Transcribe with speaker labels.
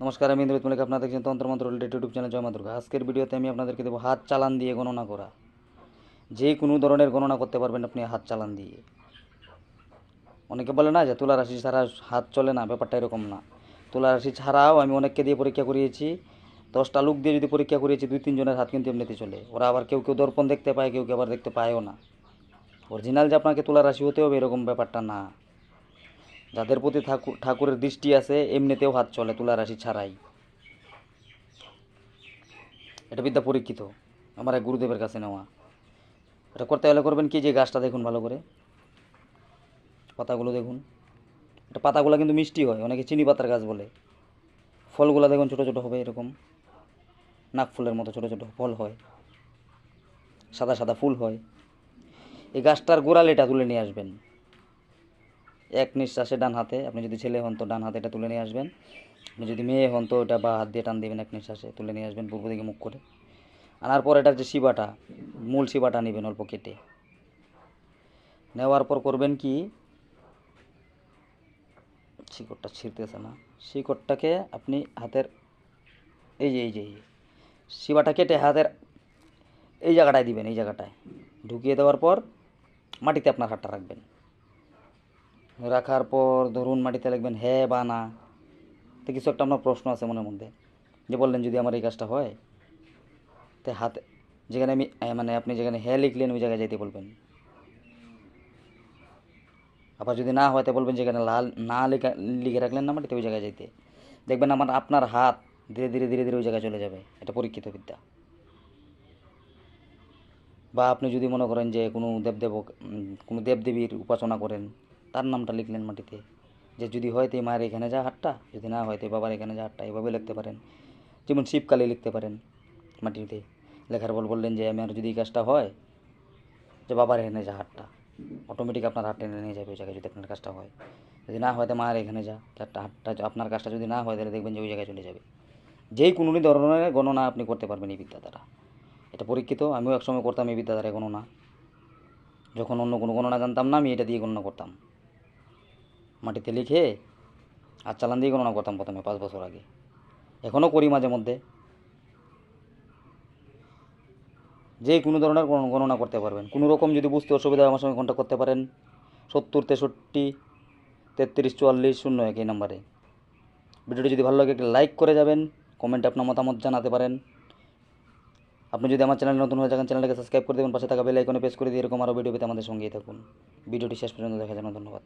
Speaker 1: নমস্কার, আমি ইন্দ্রিত মল্লিক, আপনারা দেখছেন তন্ত্রমন্ত্র রিলেটেড ইউটিউব চ্যানেল জয় মা দুর্গা আজকের ভিডিওতে আমি আপনাদেরকে দেবো হাত চালান দিয়ে গণনা করা। যে কোনো ধরনের গণনা করতে পারবেন আপনি হাত চালান দিয়ে। অনেকে বলে না যে তুলা রাশি ছাড়া হাত চলে না, ব্যাপারটা এরকম না। তুলা রাশি ছাড়াও আমি অনেককে দিয়ে পরীক্ষা করিয়েছি। দশটা লোক দিয়ে যদি পরীক্ষা করিয়েছি, দুই তিনজনের হাত কিন্তু এমনিতে চলে। ওরা আবার কেউ কেউ দর্পণ দেখতে পায়, কেউ কেউ আবার দেখতে পায়ও না। অরিজিনাল যে আপনাকে তুলা রাশি হতে হবে, এরকম ব্যাপারটা না। যাদের প্রতি ঠাকুর ঠাকুরের দৃষ্টি আছে, এমনিতেও হাত চলে তুলা রাশি ছাড়াই। এটা বিদ্যা পরীক্ষিত, আমার এক গুরুদেবের কাছে নেওয়া। এটা করতে হলে করবেন কি, যে গাছটা দেখুন ভালো করে। পাতাগুলো দেখুন। এটা পাতাগুলো কিন্তু মিষ্টি হয়, অনেকে চিনি পাতার গাছ বলে। ফলগুলো দেখুন ছোটো ছোটো হবে এরকম। নাক ফুলের মতো ছোটো ছোটো ফল হয়। সাদা সাদা ফুল হয়। এই গাছটার গোড়ালিটা তুলে নিয়ে আসবেন। এক নিঃশ্বাসে ডান হাতে। আপনি যদি ছেলে হন তো ডান হাতে এটা তুলে নিয়ে আসবেন। আপনি যদি মেয়ে হন তো এটা বা হাত দিয়ে টান দেবেন এক নিঃশ্বাসে, তুলে নিয়ে আসবেন পূর্ব দিকে মুখ করে। আনার পর এটার যে শিবাটা, মূল শিবাটা নেবেন অল্প কেটে। নেওয়ার পর করবেন কি? শিকড়টা ছিঁড়তেছে না। শিকড়টাকে আপনি হাতের, এই যে এই যে এই যে, শিবাটা কেটে হাতের এই জায়গাটায় দিবেন, এই জায়গাটায়। ঢুকিয়ে দেওয়ার পর মাটিতে আপনার হাতটা রাখবেন। রাখার পর ধরুন মাটিতে লিখবেন হ্যাঁ বা না তো কিছু একটা আপনার প্রশ্ন আছে মনের মধ্যে, যে বললেন, যদি আমার এই কাজটা হয়, তো হাতে যেখানে আমি মানে আপনি যেখানে হ্যাঁ লিখলেন, ওই জায়গায় যেতে বলবেন। আবার যদি না হয়, তো বলবেন যেখানে লাল, না লেখা, লিখে রাখলেন না মাটিতে, ওই জায়গায় যেতে দেখবেন আমার, আপনার হাত ধীরে ধীরে ধীরে ধীরে ওই জায়গায় চলে যাবে, এটা পরীক্ষিত বিদ্যা। বা আপনি যদি মনে করেন যে কোনো দেবদেব কোনো দেবদেবীর উপাসনা করেন তার নামটা লিখলেন মাটিতে। যে যদি হয় তো মায়ের এখানে যা হাটটা যদি না হয় তো বাবার এখানে যা হাটটা এভাবে লিখতে পারেন। যেমন শিবকালে লিখতে পারেন মাটিতে। লেখার বল বললেন যে আমার যদি এই কাজটা হয়, যে বাবার এখানে যা হাটটা অটোমেটিক আপনার হাট টেনে নিয়ে যাবে ওই জায়গায় যদি আপনার কাজটা হয়। যদি না হয় তো মায়ের এখানে যা চারটা হাটটা আপনার কাজটা যদি না হয় তাহলে দেখবেন যে ওই জায়গায় চলে যাবে। যেই কোনো ধরনের গণনা আপনি করতে পারবেন এই বিদ্যা দ্বারা এটা পরীক্ষিত, আমিও একসময় করতাম এই বিদ্যা দ্বারা গণনা। যখন অন্য কোনো গণনা জানতাম না, আমি এটা দিয়ে গণনা করতাম। মাটিতে লিখে আর চালান দিয়ে গণনা করতাম প্রথমে পাঁচ বছর আগে। এখনও করি মাঝে মধ্যে। যে কোনো ধরনের গণনা করতে পারবেন। কোনো রকম যদি বুঝতে অসুবিধা আমার সঙ্গে কন্ট্যাক্ট করতে পারেন। সত্তর, তেষট্টি, তেত্রিশ, চুয়াল্লিশ, শূন্য এক এই নাম্বারে ভিডিওটি যদি ভালো লাগে একটা লাইক করে যাবেন। কমেন্টে আপনার মতামত জানাতে পারেন। আপনি যদি আমার চ্যানেল নতুন হয়ে থাকেন চ্যানেলটাকে সাবস্ক্রাইব করে দেবেন। পাশে থাকা বেল আইকনে প্রেস করে দিয়ে এরকম আরও ভিডিও পেতে আমাদের সঙ্গেই থাকুন। ভিডিওটি শেষ পর্যন্ত দেখার জন্য ধন্যবাদ।